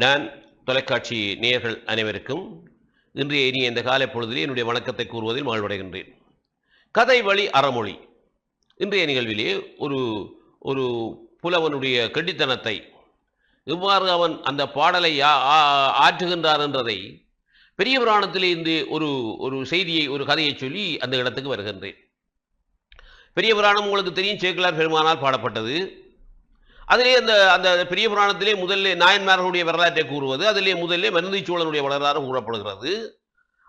நான் தொலைக்காட்சி நேயர்கள் அனைவருக்கும் இன்றைய இனிய இந்த காலை பொழுதிலே என்னுடைய வணக்கத்தை கூறுவதில் மகிழ்வடைகின்றேன். கதை வழி அறமொழி. இன்றைய நிகழ்விலே ஒரு ஒரு புலவனுடைய கெட்டித்தனத்தை இவ்வாறு அவன் அந்த பாடலை ஆற்றுகின்றார் ஆ- என்றதை பெரிய புராணத்திலே இருந்து ஒரு ஒரு செய்தியை ஒரு கதையை சொல்லி அந்த இடத்துக்கு வருகின்றேன். பெரிய புராணம் உங்களுக்கு தெரியும் சேக்கலார் பெருமானால் பாடப்பட்டது. அதிலே அந்த அந்த பெரிய புராணத்திலே முதல்ல நாயன்மார்களுடைய வரலாற்றை கூறுவது அதிலே முதல்ல மருந்தை சோழனுடைய வரலாறு கூறப்படுகிறது.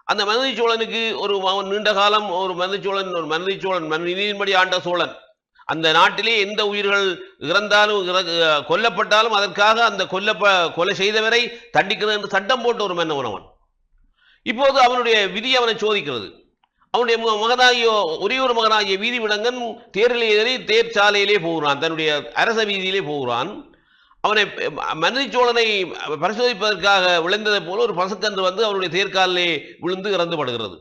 அந்த மருந்தை சோழனுக்கு ஒரு அவன் நீண்ட காலம் ஒரு மருந்தை சோழன் ஒரு மருந்தை சோழன் ஆண்ட சோழன். அந்த நாட்டிலே எந்த உயிர்கள் இறந்தாலும் கொல்லப்பட்டாலும் அதற்காக அந்த கொல்லப்ப கொலை செய்தவரை தண்டிக்கிறது என்று சட்டம் போட்ட ஒரு மன்னவன் அவன். இப்போது அவனுடைய விதி அவனை சோதிக்கிறது. அவனுடைய மகனாகிய ஒரே ஒரு மகனாகிய வீதி விடங்கன் தேரில் ஏறி தேர் சாலையிலே போகிறான். தன்னுடைய அரச வீதியிலே போகிறான். அவனை மன்னி சோழனை பரிசோதிப்பதற்காக விளைந்ததை போல ஒரு பசுக்கன்று வந்து அவனுடைய தேர்காலிலே விழுந்து இறந்து படுகிறது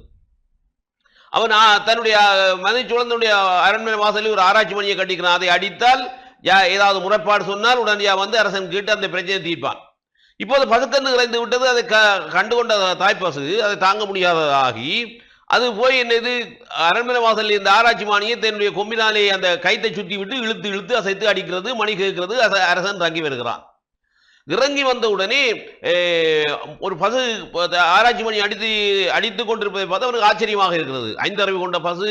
அவன் தன்னுடைய மன்னி சோழனுடைய அரண்மனை வாசலில் ஒரு ஆராய்ச்சி மணியை கட்டிக்கிறான். அதை அடித்தால் யா- ஏதாவது முறைப்பாடு சொன்னால் உடனடியாக வந்து அரசன் கேட்டு அந்த பிரச்சனையை தீர்ப்பான். இப்போது பசுக்கன்று இறைந்து விட்டது அதை க கண்டுகொண்ட தாய்ப்பசு அதை தாங்க முடியாததாகி அது போய் என்னது அரண்மனை வாசலில் இந்த ஆராய்ச்சி மானியை தன்னுடைய கொம்பினாலே அந்த கைத்தை சுற்றி விட்டு இழுத்து இழுத்து அசைத்து அடிக்கிறது மணி கேட்கிறது அரசன் தங்கி வருகிறான். இறங்கி வந்த உடனே ஒரு பசு ஆராய்ச்சி மணி அடித்து அடித்து கொண்டிருப்பதை பார்த்து அவனுக்கு ஆச்சரியமாக இருக்கிறது. ஐந்தறிவு கொண்ட பசு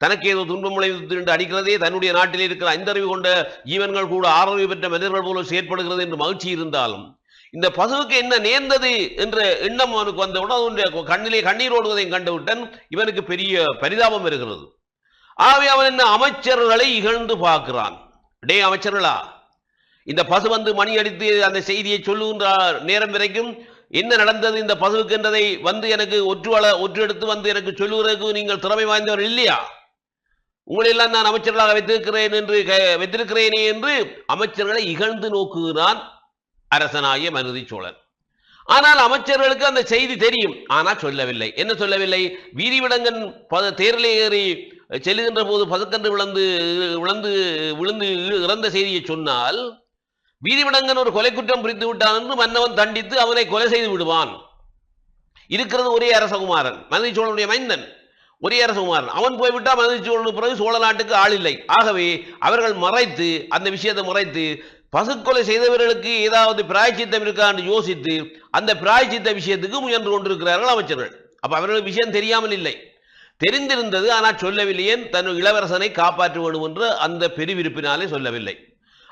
தனக்கு ஏதோ துன்பம் விளைவித்து என்று அடிக்கிறதே தன்னுடைய நாட்டில் இருக்கிற ஐந்தறிவு கொண்ட ஜீவன்கள் கூட ஆரோக்கியம் பெற்ற மனிதர்கள் போல செயற்படுகிறது என்று மகிழ்ச்சி இருந்தாலும் இந்த பசுவுக்கு என்ன நேர்ந்தது என்ற எண்ணம் அவனுக்கு வந்தவுடன் அவனுடைய கண்ணிலே கண்ணீர் ஓடுவதையும் கண்டுவிட்டன் இவனுக்கு பெரிய பரிதாபம் இருக்கிறது. ஆகவே அவன் என்ன அமைச்சர்களை இகழ்ந்து பார்க்கிறான். டே அமைச்சர்களா இந்த பசு வந்து மணி அடித்து அந்த செய்தியை சொல்லுகின்ற நேரம் வரைக்கும். என்ன நடந்தது இந்த பசுவுக்கு என்றதை வந்து எனக்கு ஒற்று வள ஒற்று எடுத்து வந்து எனக்கு சொல்லுகிறதுக்கு நீங்கள் திறமை வாய்ந்தவர் இல்லையா? உங்களெல்லாம் நான் அமைச்சர்களாக வைத்திருக்கிறேன் என்று வைத்திருக்கிறேனே என்று அமைச்சர்களை இகழ்ந்து நோக்குகிறான் அரசனாகிய மருதி சோழன். ஆனால் அமைச்சர்களுக்கு அந்த செய்தி தெரியும். ஆனால் சொல்லவில்லை. என்ன சொல்லவில்லை? வீதிவிடங்கன் விடங்கன் தேரிலே ஏறி செல்லுகின்ற போது பதுக்கன்று விழுந்து விழுந்து விழுந்து இறந்த செய்தியை சொன்னால் வீதிவிடங்கன் ஒரு கொலை குற்றம் புரிந்து விட்டான் என்று மன்னவன் தண்டித்து அவனை கொலை செய்து விடுவான். இருக்கிறது ஒரே அரசகுமாரன் மருதி சோழனுடைய மைந்தன். ஒரே அரசகுமாரன். அவன் போய்விட்டால் மருதி சோழனுக்கு பிறகு சோழ நாட்டுக்கு ஆள் இல்லை. ஆகவே அவர்கள் மறைத்து அந்த விஷயத்தை மறைத்து பசுக்கொலை செய்தவர்களுக்கு ஏதாவது பிராய்ச்சித்தம் இருக்கா என்று யோசித்து அந்த பிராய்ச்சித்த விஷயத்துக்கு முயன்று கொண்டிருக்கிறார்கள் அமைச்சர்கள். அப்ப அவர்களுக்கு விஷயம் தெரியாமல் இல்லை. தெரிந்திருந்தது ஆனால் சொல்லவில்லையே தன் இளவரசனை காப்பாற்ற வேண்டும் என்று அந்த பெருவிருப்பினாலே சொல்லவில்லை.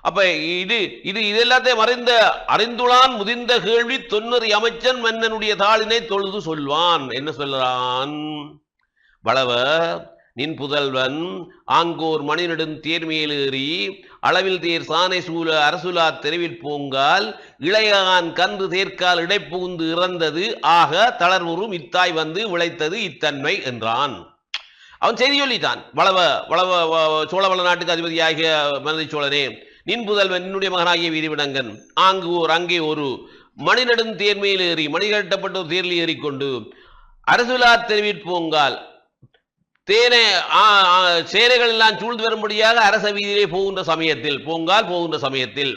அப்ப இது இது இது எல்லாத்தையும் அறிந்த அறிந்துளான் முதிர்ந்த கேள்வி தொன்னறி அமைச்சன் மன்னனுடைய தாளினை தொழுது சொல்வான். என்ன சொல்லலான் வளவ நின் புதல்வன் ஆங்கோர் மணிநெடும் தேர்மேலேறி அளவில் தேர் சானை சூழ அரசுலா தெருவில் பூங்கால் இளையான் கன்று தேர்க்கால் இடைப்புகுந்து இறந்தது ஆக தளர்வுறும் இத்தாய் வந்து விளைத்தது இத்தன்மை என்றான். அவன் செய்தி சொல்லிட்டான் வளவ வளவ வ- சோழவள நாட்டுக்கு அதிபதியாகிய மனதை சோழனே நின் புதல்வன் என்னுடைய மகனாகிய வீரிவிடங்கன் ஆங்கு ஓர் அங்கே ஒரு மணிநெடும் தேர்மையில் ஏறி மணிகட்டப்பட்ட ஒரு தேரில் ஏறிக்கொண்டு அரசுலா தெருவில் பூங்கால் தேனை ஆ, ஆ, சேனைகள் எல்லாம் சூழ்ந்து வரும்படியாக அரச வீதியிலே போகின்ற சமயத்தில் பூங்கால் போகின்ற சமயத்தில்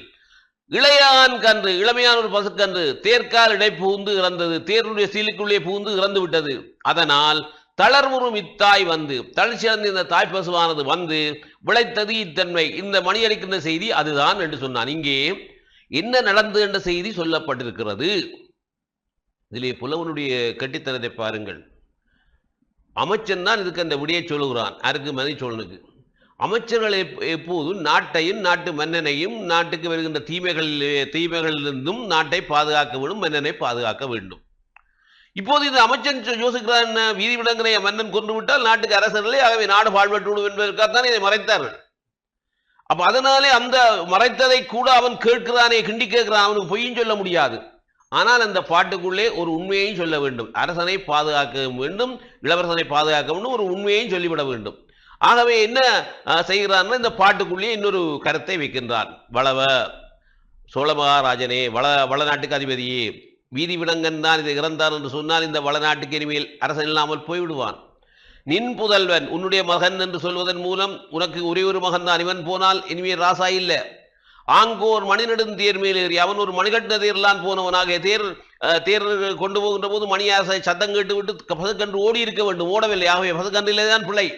இளையான் கன்று இளமையான ஒரு பசுக்கன்று தேர்க்கால் இடை புகுந்து இறந்தது தேருடைய சீலுக்குள்ளே புகுந்து இறந்து விட்டது. அதனால் தளர்வுறும் இத்தாய் வந்து தளர்ச்சியடைந்த இந்த தாய் பசுவானது வந்து விளைத்தது இத்தன்மை. இந்த மணி அளிக்கின்ற செய்தி அதுதான் என்று சொன்னான். இங்கே என்ன நடந்தது என்ற செய்தி சொல்லப்பட்டிருக்கிறது. இதிலே புலவனுடைய கட்டித்தனத்தை பாருங்கள். அமைச்சன் தான் இதுக்கு அந்த விடியை சொல்லுகிறான். அருக்கு மதி சோழனுக்கு அமைச்சர்கள் எப்- எப்போதும் நாட்டையும் நாட்டு மன்னனையும் நாட்டுக்கு வருகின்ற தீமைகள் தீமைகளிலிருந்தும் நாட்டை பாதுகாக்க வேண்டும் மன்னனை பாதுகாக்க வேண்டும். இப்போது இது அமைச்சன் யோசிக்கிறான் வீதி விலங்கினை மன்னன் கொண்டு விட்டால் நாட்டுக்கு அரசர்களே ஆகவே நாடு பாழ்பட்டு என்பதற்காகத்தான் இதை மறைத்தார்கள். அப்போ அதனாலே அந்த மறைத்ததை கூட அவன் கேட்கிறானே கிண்டி கேட்கிறான் அவனுக்கு பொய்யும் சொல்ல முடியாது. ஆனால் அந்த பாட்டுக்குள்ளே ஒரு உண்மையையும் சொல்ல வேண்டும். அரசனை பாதுகாக்க வேண்டும் இளவரசனை பாதுகாக்க வேண்டும் ஒரு உண்மையையும் சொல்லிவிட வேண்டும். ஆகவே என்ன செய்கிறார்னா இந்த பாட்டுக்குள்ளே இன்னொரு கருத்தை வைக்கின்றார். வளவ சோழ மகாராஜனே வள வளநாட்டுக்கு அதிபதியே வீதி விடங்கன் தான் இதை இறந்தார் என்று சொன்னால் இந்த வளநாட்டுக்கு இனிமேல் அரசன் இல்லாமல் போய்விடுவான். நின் புதல்வன் உன்னுடைய மகன் என்று சொல்வதன் மூலம் உனக்கு ஒரே ஒரு மகன் தான் இவன் போனால் இனிமேல் ராசா இல்லை. ஆங்கோர் மணிநெடுந்தேர் மேலேறி அவன் ஒரு மணிகண்ட தேர்லாம் போனவனாக தேர் தேர் கொண்டு போகின்ற போது மணியாசை சத்தம் கேட்டு விட்டு பசுக்கன்று ஓடி இருக்க வேண்டும். ஓடவில்லை. ஆகவே பசுக்கன்றிலே தான் பிள்ளை.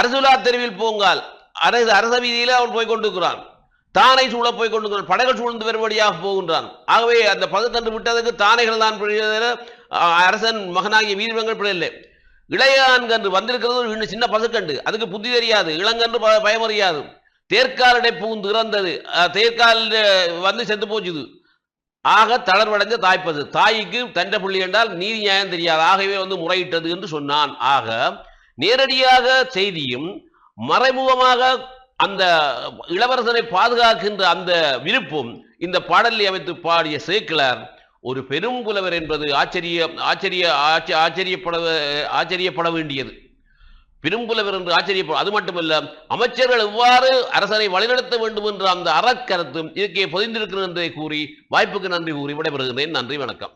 அரசுலா தெருவில் போங்கால் அரசு அரச வீதியிலே அவன் போய் கொண்டிருக்கிறான். தானை சூழ போய் கொண்டிருக்கிறான். படகு சூழ்ந்து வரும்படியாக போகின்றான். ஆகவே அந்த பசுக்கன்று விட்டதுக்கு தானைகள் தான் பிழைத்தது, அரசன் மகனாகிய வீரவங்கள் பிழையில்லை. இளையான் கன்று வந்திருக்கிறது ஒரு இன்னும் சின்ன பசுக்கண்டு அதுக்கு புத்தி தெரியாது. இளங்கன்று ப- பயமறியாது. தேர்க்காலடை பூந்து இறந்தது தேர்க்கால் வந்து செத்து போச்சுது. ஆக தளர்வடைஞ்ச தாய்ப்பது தாய்க்கு தண்ட புள்ளி என்றால் நீதி நியாயம் தெரியாது. ஆகவே வந்து முறையிட்டது என்று சொன்னான். ஆக நேரடியாக செய்தியும் மறைமுகமாக அந்த இளவரசனை பாதுகாக்கின்ற அந்த விருப்பம் இந்த பாடலை அமைத்து பாடிய சேக்கிழார் ஒரு பெரும் புலவர் என்பது ஆச்சரிய ஆச்சரிய ஆச்ச- ஆச்சரியப்பட ஆச்சரியப்பட வேண்டியது. பெரும்புலவர் என்று ஆச்சரியப்படும். அது மட்டுமல்ல அமைச்சர்கள் எவ்வாறு அரசனை வழிநடத்த வேண்டும் என்ற அந்த அறக்கருத்தும் இதுக்கே பொதிந்திருக்கிறது என்றே கூறி வாய்ப்புக்கு நன்றி கூறி விடைபெறுகிறேன் நன்றி வணக்கம்.